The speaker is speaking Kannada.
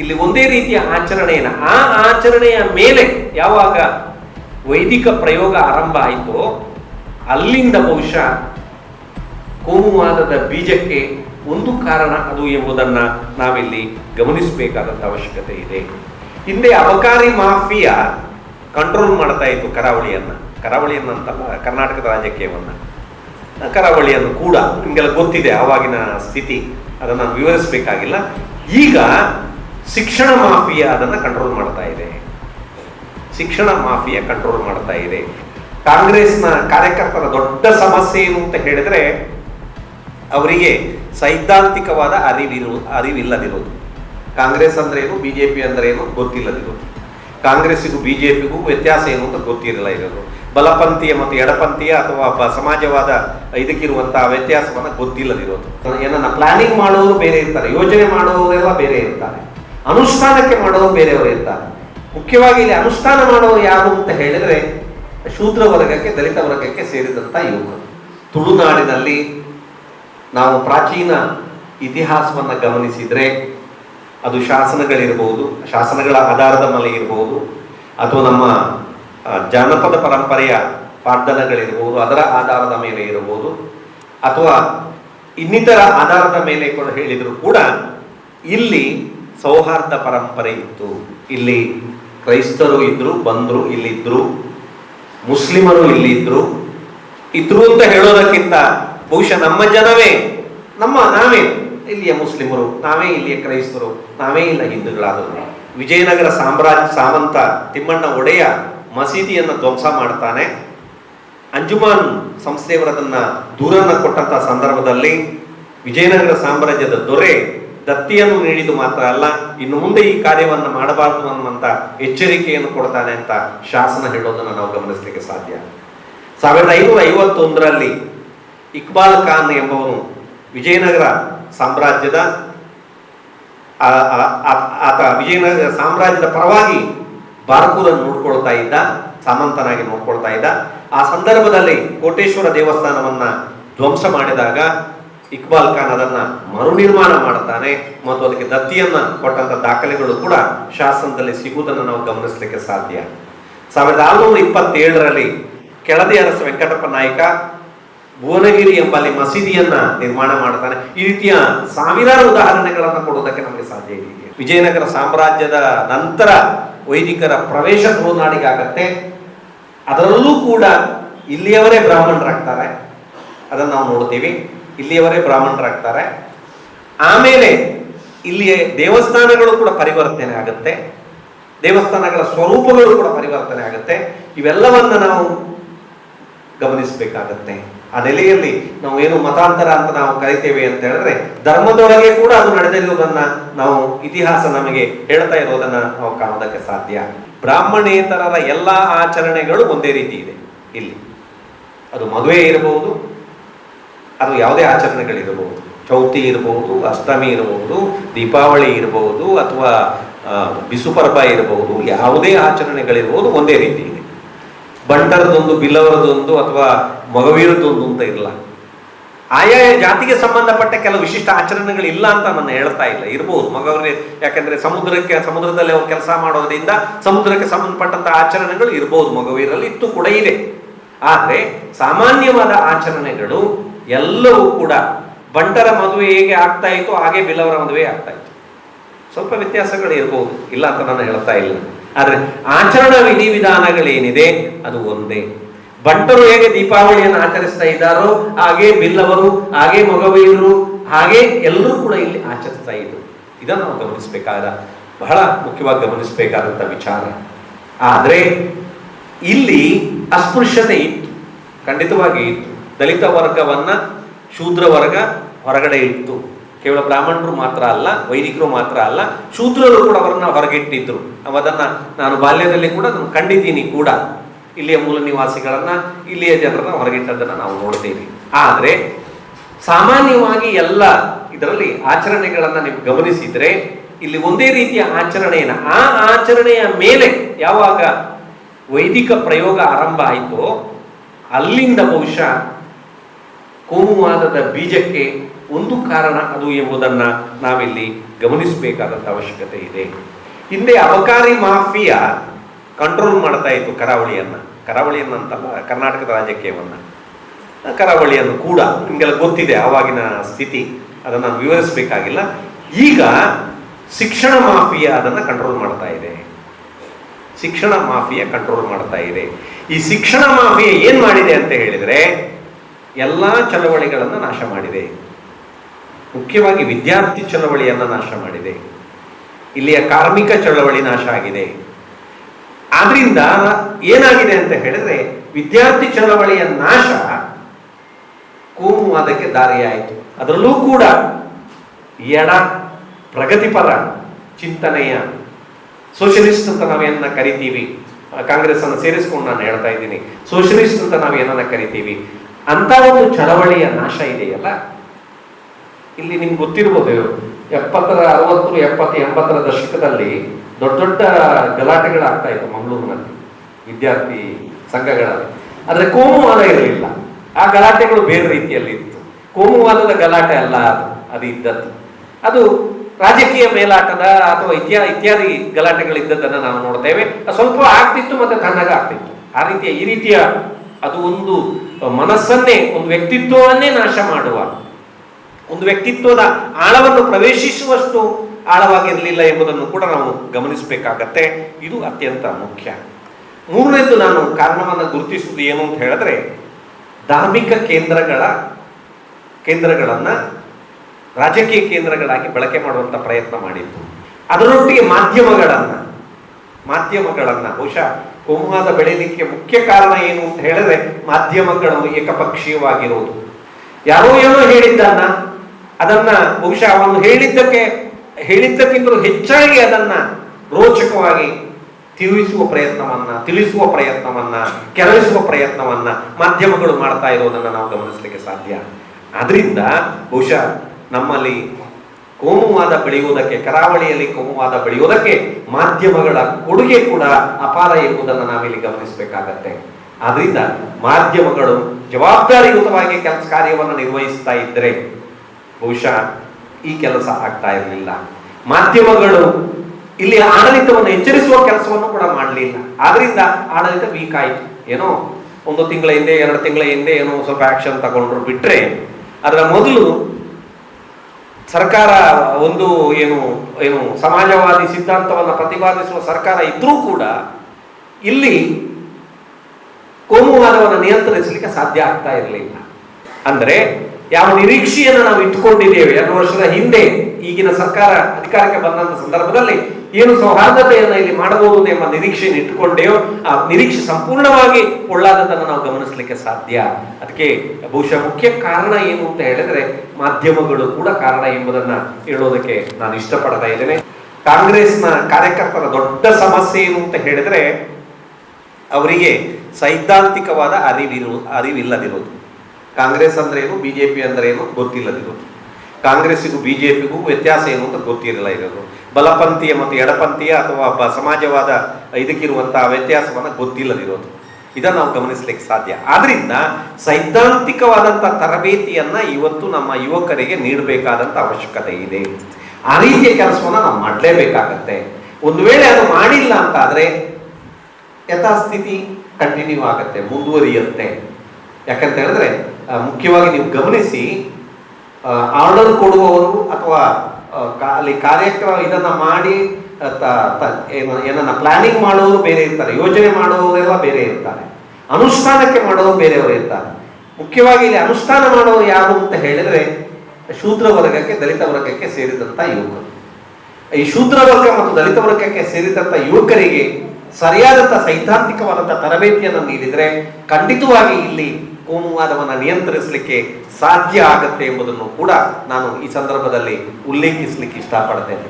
ಇಲ್ಲಿ ಒಂದೇ ರೀತಿಯ ಆಚರಣೆಯನ್ನು, ಆ ಆಚರಣೆಯ ಮೇಲೆ ಯಾವಾಗ ವೈದಿಕ ಪ್ರಯೋಗ ಆರಂಭ ಆಯಿತೋ, ಅಲ್ಲಿಂದ ಬಹುಶಃ ಕೋಮುವಾದದ ಬೀಜಕ್ಕೆ ಒಂದು ಕಾರಣ ಅದು ಎಂಬುದನ್ನು ನಾವಿಲ್ಲಿ ಗಮನಿಸಬೇಕಾದಂಥ ಅವಶ್ಯಕತೆ ಇದೆ. ಹಿಂದೆ ಅಬಕಾರಿ ಮಾಫಿಯಾ ಕಂಟ್ರೋಲ್ ಮಾಡ್ತಾ ಇತ್ತು ಕರಾವಳಿಯನ್ನು. ಕರಾವಳಿಯನ್ನು ಅಂತಲ್ಲ, ಕರ್ನಾಟಕದ ರಾಜಕೀಯವನ್ನು. ಕರಾವಳಿಯನ್ನು ಕೂಡ ನಿಮಗೆಲ್ಲ ಗೊತ್ತಿದೆ ಆವಾಗಿನ ಸ್ಥಿತಿ, ಅದನ್ನು ನಾನು ವಿವರಿಸಬೇಕಾಗಿಲ್ಲ. ಈಗ ಶಿಕ್ಷಣ ಮಾಫಿಯಾ ಅದನ್ನು ಕಂಟ್ರೋಲ್ ಮಾಡ್ತಾ ಇದೆ. ಶಿಕ್ಷಣ ಮಾಫಿಯಾ ಕಂಟ್ರೋಲ್ ಮಾಡ್ತಾ ಇದೆ. ಕಾಂಗ್ರೆಸ್ನ ಕಾರ್ಯಕರ್ತರ ದೊಡ್ಡ ಸಮಸ್ಯೆ ಏನು ಅಂತ ಹೇಳಿದ್ರೆ, ಅವರಿಗೆ ಸೈದ್ಧಾಂತಿಕವಾದ ಅರಿವಿರು, ಅರಿವಿಲ್ಲದಿರೋದು. ಕಾಂಗ್ರೆಸ್ ಅಂದ್ರೆ ಏನು, ಬಿಜೆಪಿ ಅಂದ್ರೆ ಏನು ಗೊತ್ತಿಲ್ಲದಿರೋದು. ಕಾಂಗ್ರೆಸ್ಸಿಗೂ ಪಿಗೂ ವ್ಯತ್ಯಾಸ ಏನು ಅಂತ ಗೊತ್ತಿರಲ್ಲ ಇರೋದು. ಬಲಪಂಥೀಯ ಮತ್ತು ಎಡಪಂಥೀಯ ಅಥವಾ ಬ- ಸಮಾಜವಾದ ಇದಕ್ಕಿರುವಂತಹ ವ್ಯತ್ಯಾಸವನ್ನು ಗೊತ್ತಿಲ್ಲದಿರೋದು. ಏನನ್ನ ಪ್ಲಾನಿಂಗ್ ಮಾಡೋರು ಬೇರೆ ಇರ್ತಾರೆ, ಯೋಜನೆ ಮಾಡೋರೆಲ್ಲ ಬೇರೆ ಇರ್ತಾರೆ. ಅನುಷ್ಠಾನಕ್ಕೆ ಮಾಡೋರು ಬೇರೆಯವರು ಇರ್ತಾರೆ. ಮುಖ್ಯವಾಗಿ ಇಲ್ಲಿ ಅನುಷ್ಠಾನ ಮಾಡೋರು ಯಾರು ಅಂತ ಹೇಳಿದ್ರೆ ಶೂದ್ರ ವರ್ಗಕ್ಕೆ, ದಲಿತ ವರ್ಗಕ್ಕೆ ಸೇರಿದಂತ ಯುವಕರು ತುಳುನಾಡಿನಲ್ಲಿ ನಾವು ಪ್ರಾಚೀನ ಇತಿಹಾಸವನ್ನು ಗಮನಿಸಿದರೆ ಅದು ಶಾಸನಗಳಿರ್ಬೋದು, ಶಾಸನಗಳ ಆಧಾರದ ಮೇಲೆ ಇರ್ಬೋದು, ಅಥವಾ ನಮ್ಮ ಜಾನಪದ ಪರಂಪರೆಯ ಪಾಡ್ದನಗಳಿರ್ಬೋದು ಅದರ ಆಧಾರದ ಮೇಲೆ ಇರಬಹುದು ಅಥವಾ ಇನ್ನಿತರ ಆಧಾರದ ಮೇಲೆ ಕೂಡ ಹೇಳಿದರೂ ಕೂಡ ಇಲ್ಲಿ ಸೌಹಾರ್ದ ಪರಂಪರೆ ಇತ್ತು. ಇಲ್ಲಿ ಕ್ರೈಸ್ತರು ಇದ್ರು, ಬಂದ್ರು, ಇಲ್ಲಿದ್ರು, ಮುಸ್ಲಿಮರು ಇಲ್ಲಿ ಇದ್ರು ಅಂತ ಹೇಳೋದಕ್ಕಿಂತ ಬಹುಶಃ ನಮ್ಮ ಜನವೇ, ನಮ್ಮ ನಾವೇ ಇಲ್ಲಿಯ ಮುಸ್ಲಿಮರು, ನಾವೇ ಇಲ್ಲಿಯ ಕ್ರೈಸ್ತರು, ನಾವೇ ಇಲ್ಲ ಹಿಂದೂಗಳಾದರು ವಿಜಯನಗರ ಸಾಮ್ರಾಜ್ಯ ಸಾಮಂತ ತಿಮ್ಮಣ್ಣ ಒಡೆಯ ಮಸೀದಿಯನ್ನು ಧ್ವಂಸ ಮಾಡ್ತಾನೆ. ಅಂಜುಮಾನ್ ಸಂಸ್ಥೆಯವರದನ್ನ ದೂರನ್ನ ಕೊಟ್ಟಂತ ಸಂದರ್ಭದಲ್ಲಿ ವಿಜಯನಗರ ಸಾಮ್ರಾಜ್ಯದ ದೊರೆ ದತ್ತಿಯನ್ನು ನೀಡಿದ್ದು ಮಾತ್ರ ಅಲ್ಲ, ಇನ್ನು ಮುಂದೆ ಈ ಕಾರ್ಯವನ್ನು ಮಾಡಬಾರದು ಅನ್ನುವಂತ ಎಚ್ಚರಿಕೆಯನ್ನು ಕೊಡ್ತಾನೆ ಅಂತ ಶಾಸನ ಹೇಳೋದನ್ನು ನಾವು ಗಮನಿಸಲಿಕ್ಕೆ ಸಾಧ್ಯ. ಸಾವಿರದ ಐನೂರ ಐವತ್ತೊಂದರಲ್ಲಿ ಇಕ್ಬಾಲ್ ಖಾನ್ ಎಂಬವನು ವಿಜಯನಗರ ಸಾಮ್ರಾಜ್ಯದ ಆತ ವಿಜಯನಗರ ಸಾಮ್ರಾಜ್ಯದ ಪರವಾಗಿ ಬಾರ್ಕೂರನ್ನು ನೋಡ್ಕೊಳ್ತಾ ಇದ್ದ, ಸಾಮಂತನಾಗಿ ನೋಡ್ಕೊಳ್ತಾ ಇದ್ದ. ಆ ಸಂದರ್ಭದಲ್ಲಿ ಕೋಟೇಶ್ವರ ದೇವಸ್ಥಾನವನ್ನ ಧ್ವಂಸ ಮಾಡಿದಾಗ ಇಕ್ಬಾಲ್ ಖಾನ್ ಅದನ್ನ ಮರುನಿರ್ಮಾಣ ಮಾಡುತ್ತಾನೆ ಮತ್ತು ಅದಕ್ಕೆ ದತ್ತಿಯನ್ನ ಕೊಟ್ಟಂತ ದಾಖಲೆಗಳು ಕೂಡ ಶಾಸನದಲ್ಲಿ ಸಿಗುವುದನ್ನು ನಾವು ಗಮನಿಸಲಿಕ್ಕೆ ಸಾಧ್ಯ. ಸಾವಿರದ ಆರುನೂರ ಇಪ್ಪತ್ತೇಳರಲ್ಲಿ ಕೆಳದಿ ಅರಸ ವೆಂಕಟಪ್ಪ ನಾಯಕ ಭುವನಗಿರಿ ಎಂಬಲ್ಲಿ ಮಸೀದಿಯನ್ನ ನಿರ್ಮಾಣ ಮಾಡ್ತಾನೆ ಈ ರೀತಿಯ ಸಾವಿರಾರು ಉದಾಹರಣೆಗಳನ್ನು ಕೊಡುವುದಕ್ಕೆ ನಮಗೆ ಸಾಧ್ಯ ಇದೆ. ವಿಜಯನಗರ ಸಾಮ್ರಾಜ್ಯದ ನಂತರ ವೈದಿಕರ ಪ್ರವೇಶ ತುಳುನಾಡಿಗಾಗತ್ತೆ ಅದರಲ್ಲೂ ಕೂಡ ಇಲ್ಲಿಯವರೇ ಬ್ರಾಹ್ಮಣರಾಗ್ತಾರೆ. ಅದನ್ನು ನಾವು ನೋಡ್ತೀವಿ. ಇಲ್ಲಿಯವರೇ ಬ್ರಾಹ್ಮಣರಾಗ್ತಾರೆ. ಆಮೇಲೆ ಇಲ್ಲಿಯ ದೇವಸ್ಥಾನಗಳು ಕೂಡ ಪರಿವರ್ತನೆ ಆಗುತ್ತೆ. ದೇವಸ್ಥಾನಗಳ ಸ್ವರೂಪಗಳು ಕೂಡ ಪರಿವರ್ತನೆ ಆಗುತ್ತೆ. ಇವೆಲ್ಲವನ್ನ ನಾವು ಗಮನಿಸಬೇಕಾಗತ್ತೆ. ಆ ನೆಲೆಯಲ್ಲಿ ನಾವು ಏನು ಮತಾಂತರ ಅಂತ ನಾವು ಕರಿತೇವೆ ಅಂತ ಹೇಳಿದ್ರೆ, ಧರ್ಮದೊಳಗೆ ಕೂಡ ಅದು ನಡೆದಿರುವುದನ್ನ ನಾವು ಇತಿಹಾಸ ನಮಗೆ ಹೇಳ್ತಾ ಇರೋದನ್ನ ನಾವು ಕಾಣೋದಕ್ಕೆ ಸಾಧ್ಯ. ಬ್ರಾಹ್ಮಣೇತರರ ಎಲ್ಲಾ ಆಚರಣೆಗಳು ಒಂದೇ ರೀತಿ ಇದೆ. ಇಲ್ಲಿ ಅದು ಮದುವೆ ಇರಬಹುದು ಅದು ಯಾವುದೇ ಆಚರಣೆಗಳಿರಬಹುದು. ಚೌತಿ ಇರಬಹುದು, ಅಷ್ಟಮಿ ಇರಬಹುದು, ದೀಪಾವಳಿ ಇರಬಹುದು ಅಥವಾ ಬಿಸುಪರ್ಬ ಬಿಸು ಪರ್ಬ ಇರಬಹುದು, ಯಾವುದೇ ಆಚರಣೆಗಳಿರ್ಬೋದು ಒಂದೇ ರೀತಿ ಇದೆ ಬಂಟರದೊಂದು, ಬಿಲ್ಲವರದೊಂದು ಅಥವಾ ಮಗವೀರದೊಂದು ಅಂತ ಇರಲ್ಲ. ಆಯಾ ಜಾತಿಗೆ ಸಂಬಂಧಪಟ್ಟ ಕೆಲವು ವಿಶಿಷ್ಟ ಆಚರಣೆಗಳು ಇಲ್ಲ ಅಂತ ನಾನು ಹೇಳ್ತಾ ಇಲ್ಲ. ಇರಬಹುದು ಮಗವರಿ ಯಾಕಂದ್ರೆ ಸಮುದ್ರಕ್ಕೆ, ಸಮುದ್ರದಲ್ಲಿ ಅವರು ಕೆಲಸ ಮಾಡೋದ್ರಿಂದ ಸಮುದ್ರಕ್ಕೆ ಸಂಬಂಧಪಟ್ಟಂತಹ ಆಚರಣೆಗಳು ಇರಬಹುದು ಮಗವೀರಲ್ಲಿ ಇತ್ತು ಕೂಡ ಇದೆ. ಆದ್ರೆ ಸಾಮಾನ್ಯವಾದ ಆಚರಣೆಗಳು ಎಲ್ಲವೂ ಕೂಡ ಬಂಟರ ಮದುವೆ ಹೇಗೆ ಆಗ್ತಾ ಇತ್ತು ಹಾಗೆ ಬಿಲ್ಲವರ ಮದುವೆ ಆಗ್ತಾ ಇತ್ತು. ಸ್ವಲ್ಪ ವ್ಯತ್ಯಾಸಗಳು ಇರಬಹುದು ಇಲ್ಲ ಅಂತ ನಾನು ಹೇಳ್ತಾ ಇಲ್ಲ. ಆದ್ರೆ ಆಚರಣಾ ವಿಧಿವಿಧಾನಗಳೇನಿದೆ, ಅದು ಒಂದೇ. ಬಂಟರು ಹೇಗೆ ದೀಪಾವಳಿಯನ್ನು ಆಚರಿಸ್ತಾ ಇದ್ದಾರೋ, ಹಾಗೆ ಬಿಲ್ಲವರು, ಹಾಗೆ ಮಗವೀರರು, ಹಾಗೆ ಎಲ್ಲರೂ ಕೂಡ ಇಲ್ಲಿ ಆಚರಿಸ್ತಾ ಇದ್ರು. ಇದನ್ನು ನಾವು ಗಮನಿಸಬೇಕಾದ, ಬಹಳ ಮುಖ್ಯವಾಗಿ ಗಮನಿಸಬೇಕಾದಂಥ ವಿಚಾರ. ಆದರೆ ಇಲ್ಲಿ ಅಸ್ಪೃಶ್ಯತೆ ಇತ್ತು. ಖಂಡಿತವಾಗಿ ಇತ್ತು. ದಲಿತ ವರ್ಗವನ್ನ ಶೂದ್ರ ವರ್ಗ ಹೊರಗಡೆ ಇತ್ತು. ಕೇವಲ ಬ್ರಾಹ್ಮಣರು ಮಾತ್ರ ಅಲ್ಲ, ವೈದಿಕರು ಮಾತ್ರ ಅಲ್ಲ, ಶೂದ್ರರು ಕೂಡ ಅವರನ್ನ ಹೊರಗಿಟ್ಟಿದ್ರು. ಅದನ್ನ, ನಾನು ಬಾಲ್ಯದಲ್ಲಿ ಕೂಡ ನಾನು ಕಂಡಿದ್ದೀನಿ ಕೂಡ. ಇಲ್ಲಿಯ ಮೂಲ ನಿವಾಸಿಗಳನ್ನ, ಇಲ್ಲಿಯ ಜನರನ್ನ ಹೊರಗಿಟ್ಟದನ್ನ ನಾವು ನೋಡ್ತೀವಿ. ಆದರೆ, ಸಾಮಾನ್ಯವಾಗಿ ಎಲ್ಲ ಇದರಲ್ಲಿ ಆಚರಣೆಗಳನ್ನ ನೀವು ಗಮನಿಸಿದ್ರೆ, ಇಲ್ಲಿ ಒಂದೇ ರೀತಿಯ ಆಚರಣೆಯನ್ನ ಆ ಆಚರಣೆಯ ಮೇಲೆ ಯಾವಾಗ ವೈದಿಕ ಪ್ರಯೋಗ ಆರಂಭ ಆಯಿತು. ಅಲ್ಲಿಂದ ಬಹುಶಃ ಕೋಮುವಾದದ ಬೀಜಕ್ಕೆ ಒಂದು ಕಾರಣ ಅದು ಎಂಬುದನ್ನು ನಾವಿಲ್ಲಿ ಗಮನಿಸಬೇಕಾದಂಥ ಅವಶ್ಯಕತೆ ಇದೆ. ಹಿಂದೆ ಅಬಕಾರಿ ಮಾಫಿಯಾ ಕಂಟ್ರೋಲ್ ಮಾಡ್ತಾ ಇತ್ತು ಕರಾವಳಿಯನ್ನು. ಕರಾವಳಿಯನ್ನಂತಲ್ಲ ಕರ್ನಾಟಕದ ರಾಜಕೀಯವನ್ನು. ಕರಾವಳಿಯನ್ನು ಕೂಡ ನಿಮಗೆಲ್ಲ ಗೊತ್ತಿದೆ ಆವಾಗಿನ ಸ್ಥಿತಿ, ಅದನ್ನು ನಾನು ವಿವರಿಸಬೇಕಾಗಿಲ್ಲ. ಈಗ ಶಿಕ್ಷಣ ಮಾಫಿಯಾ ಅದನ್ನು ಕಂಟ್ರೋಲ್ ಮಾಡ್ತಾ ಇದೆ. ಶಿಕ್ಷಣ ಮಾಫಿಯಾ ಕಂಟ್ರೋಲ್ ಮಾಡ್ತಾ ಇದೆ. ಈ ಶಿಕ್ಷಣ ಮಾಫಿಯಾ ಏನು ಮಾಡಿದೆ ಅಂತ ಹೇಳಿದರೆ, ಎಲ್ಲ ಚಳವಳಿಗಳನ್ನು ನಾಶ ಮಾಡಿದೆ. ಮುಖ್ಯವಾಗಿ ವಿದ್ಯಾರ್ಥಿ ಚಳವಳಿಯನ್ನು ನಾಶ ಮಾಡಿದೆ. ಇಲ್ಲಿಯ ಕಾರ್ಮಿಕ ಚಳವಳಿ ನಾಶ ಆಗಿದೆ. ಆದ್ರಿಂದ ಏನಾಗಿದೆ ಅಂತ ಹೇಳಿದ್ರೆ, ವಿದ್ಯಾರ್ಥಿ ಚಳವಳಿಯ ನಾಶ ಕೋಮುವಾದಕ್ಕೆ ದಾರಿಯಾಯಿತು. ಅದರಲ್ಲೂ ಕೂಡ ಎಡ ಪ್ರಗತಿಪರ ಚಿಂತನೆಯ ಸೋಷಲಿಸ್ಟ್ ಅಂತ ನಾವೇನನ್ನ ಕರಿತೀವಿ ಕಾಂಗ್ರೆಸ್ ಅನ್ನು ಸೇರಿಸ್ಕೊಂಡು ನಾನು ಹೇಳ್ತಾ ಇದ್ದೀನಿ. ಸೋಷಲಿಸ್ಟ್ ಅಂತ ನಾವು ಏನನ್ನ ಕರಿತೀವಿ, ಅಂತ ಒಂದು ಚಳವಳಿಯ ನಾಶ ಇದೆಯಲ್ಲ? ಇಲ್ಲಿ ನಿಮ್ಗೆ ಗೊತ್ತಿರ್ಬೋದು, ಎಪ್ಪತ್ತರ, ಅರವತ್ತು, ಎಪ್ಪತ್ತು, ಎಂಬತ್ತರ ದಶಕದಲ್ಲಿ ದೊಡ್ಡ ದೊಡ್ಡ ಗಲಾಟೆಗಳಾಗ್ತಾ ಇತ್ತು ಮಂಗಳೂರಿನಲ್ಲಿ, ವಿದ್ಯಾರ್ಥಿ ಸಂಘಗಳಲ್ಲಿ. ಆದರೆ ಕೋಮುವಾದ ಇರಲಿಲ್ಲ. ಆ ಗಲಾಟೆಗಳು ಬೇರೆ ರೀತಿಯಲ್ಲಿ ಇತ್ತು. ಕೋಮುವಾದದ ಗಲಾಟೆ ಅಲ್ಲ ಅದು ಅದು ಇದ್ದದ್ದು. ಅದು ರಾಜಕೀಯ ಮೇಲಾಟದ ಅಥವಾ ಇತ್ಯಾ, ಇತ್ಯಾದಿ ಗಲಾಟೆಗಳಿದ್ದದ್ದನ್ನು ನಾವು ನೋಡ್ತೇವೆ. ಸ್ವಲ್ಪ ಆಗ್ತಿತ್ತು ಮತ್ತೆ ತನ್ನಾಗ ಆಗ್ತಿತ್ತು. ಆ ರೀತಿಯ, ಈ ರೀತಿಯ ಅದು ಒಂದು ಮನಸ್ಸನ್ನೇ, ಒಂದು ವ್ಯಕ್ತಿತ್ವವನ್ನೇ ನಾಶ ಮಾಡುವ, ಒಂದು ವ್ಯಕ್ತಿತ್ವದ ಆಳವನ್ನು ಪ್ರವೇಶಿಸುವಷ್ಟು ಆಳವಾಗಿರಲಿಲ್ಲ ಎಂಬುದನ್ನು ಕೂಡ ನಾವು ಗಮನಿಸಬೇಕಾಗತ್ತೆ. ಇದು ಅತ್ಯಂತ ಮುಖ್ಯ. ಮೂರನೇದು ನಾನು ಕಾರಣವನ್ನು ಗುರುತಿಸುವುದು ಏನು ಅಂತ ಹೇಳಿದ್ರೆ, ಧಾರ್ಮಿಕ ಕೇಂದ್ರಗಳ, ಕೇಂದ್ರಗಳನ್ನು ರಾಜಕೀಯ ಕೇಂದ್ರಗಳಾಗಿ ಬಳಕೆ ಮಾಡುವಂಥ ಪ್ರಯತ್ನ ಮಾಡಿತ್ತು ಅದರೊಟ್ಟಿಗೆ ಮಾಧ್ಯಮಗಳನ್ನು ಮಾಧ್ಯಮಗಳನ್ನು, ಬಹುಶಃ ಕೋಮುವಾದ ಬೆಳೆಯಲಿಕ್ಕೆ ಮುಖ್ಯ ಕಾರಣ ಏನು ಅಂತ ಹೇಳಿದ್ರೆ ಮಾಧ್ಯಮಗಳು ಏಕಪಕ್ಷೀಯವಾಗಿರುವುದು ಯಾರೋ ಏನೋ ಹೇಳಿದ್ದಾನ ಅದನ್ನ ಬಹುಶಃ ಅವನು ಹೇಳಿದ್ದಕ್ಕೆ, ಹೇಳಿದ್ದಕ್ಕಿಂತಲೂ ಹೆಚ್ಚಾಗಿ ಅದನ್ನ ರೋಚಕವಾಗಿ ತಿಳಿಸುವ ಪ್ರಯತ್ನವನ್ನ ತಿಳಿಸುವ ಪ್ರಯತ್ನವನ್ನ, ಕೆರಳಿಸುವ ಪ್ರಯತ್ನವನ್ನ ಮಾಧ್ಯಮಗಳು ಮಾಡ್ತಾ ಇರೋದನ್ನ ನಾವು ಗಮನಿಸಲಿಕ್ಕೆ ಸಾಧ್ಯ. ಆದ್ರಿಂದ ಬಹುಶಃ ನಮ್ಮಲ್ಲಿ ಕೋಮುವಾದ ಬೆಳೆಯುವುದಕ್ಕೆ, ಕರಾವಳಿಯಲ್ಲಿ ಕೋಮುವಾದ ಬೆಳೆಯುವುದಕ್ಕೆ ಮಾಧ್ಯಮಗಳ ಕೊಡುಗೆ ಕೂಡ ಅಪಾರ ಎಂಬುದನ್ನು ನಾವಿಲ್ಲಿ ಗಮನಿಸಬೇಕಾಗತ್ತೆ. ಆದ್ರಿಂದ ಮಾಧ್ಯಮಗಳು ಜವಾಬ್ದಾರಿಯುತವಾಗಿ ಕೆಲಸ ಕಾರ್ಯವನ್ನು ನಿರ್ವಹಿಸ್ತಾ ಇದ್ದರೆ ಬಹುಶಃ ಈ ಕೆಲಸ ಆಗ್ತಾ ಇರಲಿಲ್ಲ. ಮಾಧ್ಯಮಗಳು ಇಲ್ಲಿ ಆಡಳಿತವನ್ನು ಎಚ್ಚರಿಸುವ ಕೆಲಸವನ್ನು ಕೂಡ ಮಾಡಲಿಲ್ಲ. ಆದ್ರಿಂದ ಆಡಳಿತ ವೀಕ್ ಆಯಿತು. ಏನೋ ಒಂದು ತಿಂಗಳ ಹಿಂದೆ, ಎರಡು ತಿಂಗಳ ಹಿಂದೆ ಏನೋ ಸ್ವಲ್ಪ ಆಕ್ಷನ್ ತಗೊಂಡ್ರು ಬಿಟ್ರೆ ಅದರ ಮೊದಲು ಸರ್ಕಾರ ಒಂದು ಏನು ಏನು ಸಮಾಜವಾದಿ ಸಿದ್ಧಾಂತವನ್ನು ಪ್ರತಿಪಾದಿಸುವ ಸರ್ಕಾರ ಇದ್ರೂ ಕೂಡ ಇಲ್ಲಿ ಕೋಮುವಾದವನ್ನು ನಿಯಂತ್ರಿಸಲಿಕ್ಕೆ ಸಾಧ್ಯ ಆಗ್ತಾ ಇರಲಿಲ್ಲ. ಅಂದರೆ ಯಾವ ನಿರೀಕ್ಷೆಯನ್ನು ನಾವು ಇಟ್ಕೊಂಡಿದ್ದೇವೆ ಎರಡು ವರ್ಷದ ಹಿಂದೆ ಈಗಿನ ಸರ್ಕಾರ ಅಧಿಕಾರಕ್ಕೆ ಬಂದಂಥ ಸಂದರ್ಭದಲ್ಲಿ ಏನು ಸೌಹಾರ್ದತೆಯನ್ನು ಇಲ್ಲಿ ಮಾಡಬಹುದು ಎಂಬ ನಿರೀಕ್ಷೆಯನ್ನು ಇಟ್ಟುಕೊಂಡೆಯೋ, ಆ ನಿರೀಕ್ಷೆ ಸಂಪೂರ್ಣವಾಗಿ ಒಳ್ಳಾದದನ್ನು ನಾವು ಗಮನಿಸಲಿಕ್ಕೆ ಸಾಧ್ಯ. ಅದಕ್ಕೆ ಬಹುಶಃ ಮುಖ್ಯ ಕಾರಣ ಏನು ಅಂತ ಹೇಳಿದ್ರೆ ಮಾಧ್ಯಮಗಳು ಕೂಡ ಕಾರಣ ಎಂಬುದನ್ನ ಹೇಳೋದಕ್ಕೆ ನಾನು ಇಷ್ಟಪಡ್ತಾ ಇದ್ದೇನೆ. ಕಾಂಗ್ರೆಸ್ನ ಕಾರ್ಯಕರ್ತರ ದೊಡ್ಡ ಸಮಸ್ಯೆ ಏನು ಅಂತ ಹೇಳಿದ್ರೆ ಅವರಿಗೆ ಸೈದ್ಧಾಂತಿಕವಾದ ಅರಿವಿರು, ಅರಿವಿಲ್ಲದಿರೋದು. ಕಾಂಗ್ರೆಸ್ ಅಂದ್ರೆ ಏನು, ಬಿಜೆಪಿ ಅಂದ್ರೆ ಏನು ಗೊತ್ತಿಲ್ಲದಿರೋದು. ಕಾಂಗ್ರೆಸ್ಸಿಗೂ ಬಿಜೆಪಿಗೂ ವ್ಯತ್ಯಾಸ ಏನು ಅಂತ ಗೊತ್ತಿರಲ್ಲ ಇರೋದು. ಬಲಪಂಥೀಯ ಮತ್ತು ಎಡಪಂಥೀಯ ಅಥವಾ ಬ- ಸಮಾಜವಾದ ಇದಕ್ಕಿರುವಂತಹ ವ್ಯತ್ಯಾಸವನ್ನು ಗೊತ್ತಿಲ್ಲದಿರೋದು. ಇದನ್ನು ನಾವು ಗಮನಿಸಲಿಕ್ಕೆ ಸಾಧ್ಯ. ಆದ್ದರಿಂದ ಸೈದ್ಧಾಂತಿಕವಾದಂಥ ತರಬೇತಿಯನ್ನ ಇವತ್ತು ನಮ್ಮ ಯುವಕರಿಗೆ ನೀಡಬೇಕಾದಂಥ ಅವಶ್ಯಕತೆ ಇದೆ. ಆ ರೀತಿಯ ಕೆಲಸವನ್ನು ನಾವು ಮಾಡಲೇಬೇಕಾಗತ್ತೆ. ಒಂದು ವೇಳೆ ಅದು ಮಾಡಿಲ್ಲ ಅಂತ ಆದ್ರೆ ಯಥಾಸ್ಥಿತಿ ಕಂಟಿನ್ಯೂ ಆಗುತ್ತೆ, ಮುಂದುವರಿಯುತ್ತೆ. ಯಾಕಂತ ಹೇಳಿದ್ರೆ ಮುಖ್ಯವಾಗಿ ನೀವು ಗಮನಿಸಿ ಆರ್ಡರ್ ಕೊಡುವವರು ಅಥವಾ ಅಲ್ಲಿ ಕಾರ್ಯಕ್ರಮ ಇದನ್ನ ಮಾಡಿ ಏನನ್ನ ಪ್ಲಾನಿಂಗ್ ಮಾಡೋರು ಬೇರೆ ಇರ್ತಾರೆ, ಯೋಜನೆ ಮಾಡುವವರೆಲ್ಲ ಬೇರೆ ಇರ್ತಾರೆ. ಅನುಷ್ಠಾನಕ್ಕೆ ಮಾಡೋರು ಬೇರೆಯವರು ಇರ್ತಾರೆ. ಮುಖ್ಯವಾಗಿ ಇಲ್ಲಿ ಅನುಷ್ಠಾನ ಮಾಡೋರು ಯಾರು ಅಂತ ಹೇಳಿದ್ರೆ ಶೂದ್ರ ವರ್ಗಕ್ಕೆ ದಲಿತ ವರ್ಗಕ್ಕೆ ಸೇರಿದಂತ ಯುವಕರು. ಈ ಶೂದ್ರ ವರ್ಗ ಮತ್ತು ದಲಿತ ವರ್ಗಕ್ಕೆ ಸೇರಿದಂತ ಯುವಕರಿಗೆ ಸರಿಯಾದಂತ ಸೈದ್ಧಾಂತಿಕವಾದಂತ ತರಬೇತಿಯನ್ನು ನೀಡಿದ್ರೆ ಖಂಡಿತವಾಗಿ ಇಲ್ಲಿ ಕೋಮುವಾದವನ್ನು ನಿಯಂತ್ರಿಸಲಿಕ್ಕೆ ಸಾಧ್ಯ ಆಗತ್ತೆ ಎಂಬುದನ್ನು ಕೂಡ ನಾನು ಈ ಸಂದರ್ಭದಲ್ಲಿ ಉಲ್ಲೇಖಿಸಲಿಕ್ಕೆ ಇಷ್ಟಪಡ್ತೇನೆ.